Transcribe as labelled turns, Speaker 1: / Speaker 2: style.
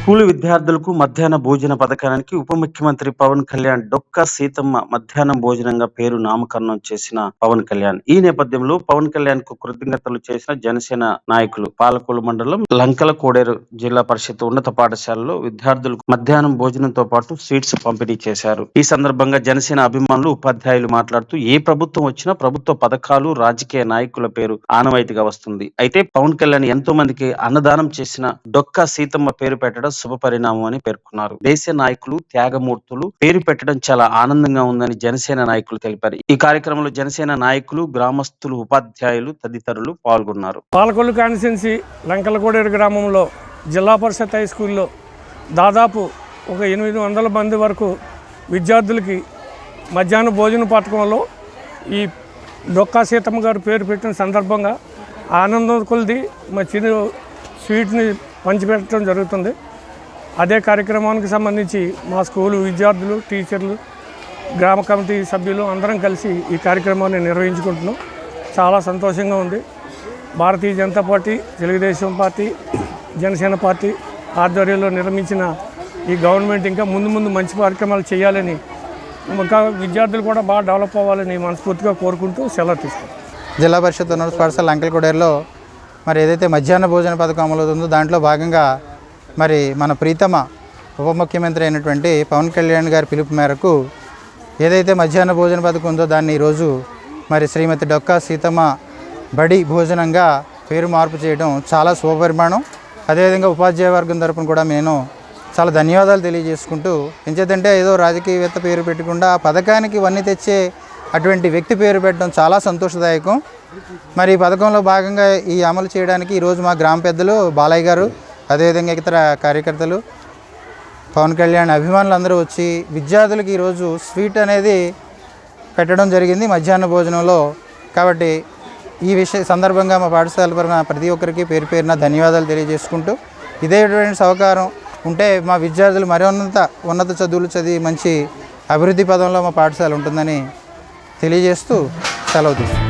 Speaker 1: School విద్యార్థులకు మధ్యాహ్న భోజన పథకానికి ఉప ముఖ్యమంత్రి పవన్ కళ్యాణ్ డొక్క సీతమ్మ మధ్యాహ్నం భోజనంగా పేరు నామకరణం చేసిన పవన్ కళ్యాణ్. ఈ నేపథ్యంలో పవన్ కళ్యాణ్కు కృతజ్ఞతలు చేసిన జనసేన నాయకులు పాలకొల్లు మండలం లంకల కోడేరు జిల్లా పరిషత్ ఉన్నత పాఠశాలలో విద్యార్థులకు మధ్యాహ్నం భోజనంతో పాటు స్వీట్స్ పంపిణీ చేశారు. ఈ సందర్భంగా జనసేన అభిమానులు ఉపాధ్యాయులు మాట్లాడుతూ ఏ ప్రభుత్వం వచ్చినా ప్రభుత్వ పథకాలు రాజకీయ నాయకుల పేరు ఆనవాయితీగా వస్తుంది. అయితే పవన్ కళ్యాణ్ ఎంతో మందికి అన్నదానం చేసిన డొక్క సీతమ్మ పేరు పెట్టడం శుభ పరిణామం అని పేర్కొన్నారు. దేశ నాయకులు త్యాగమూర్తులు పేరు పెట్టడం చాలా ఆనందంగా ఉందని జనసేన నాయకులు తెలిపారు. ఈ కార్యక్రమంలో జనసేన నాయకులు గ్రామస్తులు ఉపాధ్యాయులు తదితరులు పాల్గొన్నారు.
Speaker 2: పాలకొల్లు కాన్స్టిట్యున్సీ లంకలకోడేరు గ్రామంలో జిల్లా పరిషత్ హై స్కూల్లో దాదాపు ఒక ఎనిమిది వందల మంది వరకు విద్యార్థులకి మధ్యాహ్న భోజన పథకంలో ఈ డొక్కా సీతమ్మ గారు పేరు పెట్టిన సందర్భంగా ఆనందం కొలిది మా చిన్న స్వీట్ని పంచిపెట్టడం జరుగుతుంది. అదే కార్యక్రమానికి సంబంధించి మా స్కూలు విద్యార్థులు టీచర్లు గ్రామ కమిటీ సభ్యులు అందరం కలిసి ఈ కార్యక్రమాన్ని నిర్వహించుకుంటున్నాం. చాలా సంతోషంగా ఉంది. Bharatiya Janata party Telugu Desam party Janasena party ఆధ్వర్యంలో నిర్మించిన ఈ గవర్నమెంట్ ఇంకా ముందు ముందు మంచి కార్యక్రమాలు చేయాలని ఇంకా విద్యార్థులు కూడా బాగా డెవలప్ అవ్వాలని మనస్ఫూర్తిగా కోరుకుంటూ సెలవు తీసుకుంటాం
Speaker 3: జిల్లా పరిషత్ ఉన్నత పాఠశాల అంకల్కొడేరులో మరి ఏదైతే మధ్యాహ్న భోజన పథకం అమలవుతుందో దాంట్లో భాగంగా మరి మన ప్రీతమ ఉప ముఖ్యమంత్రి అయినటువంటి పవన్ కళ్యాణ్ గారి పిలుపు మేరకు ఏదైతే మధ్యాహ్న భోజన పథకం ఉందో దాన్ని ఈరోజు మరి శ్రీమతి డొక్కా సీతమ్మ బడి భోజనంగా పేరు మార్పు చేయడం చాలా శుభపరిమాణం. అదేవిధంగా ఉపాధ్యాయ వర్గం తరపున కూడా నేను చాలా ధన్యవాదాలు తెలియజేసుకుంటూ ఎంచేతంటే ఏదో రాజకీయవేత్త పేరు పెట్టకుండా ఆ పథకానికి వన్నీ తెచ్చే అటువంటి వ్యక్తి పేరు పెట్టడం చాలా సంతోషదాయకం. మరి ఈ పథకంలో భాగంగా ఈ అమలు చేయడానికి ఈరోజు మా గ్రామ పెద్దలు బాలయ్య గారు అదేవిధంగా ఇతర కార్యకర్తలు పవన్ కళ్యాణ్ అభిమానులు అందరూ వచ్చి విద్యార్థులకు ఈరోజు స్వీట్ అనేది పెట్టడం జరిగింది మధ్యాహ్న భోజనంలో. కాబట్టి ఈ విషయ సందర్భంగా మా పాఠశాల పరంగా ప్రతి ఒక్కరికి పేరు పేరున ధన్యవాదాలు తెలియజేసుకుంటూ. ఇదేటువంటి సహకారం ఉంటే మా విద్యార్థులు మరోన్నత ఉన్నత చదువులు చదివి మంచి అభివృద్ధి పదంలో మా పాఠశాల ఉంటుందని తెలియజేస్తూ సెలవు తీసుకుంటాం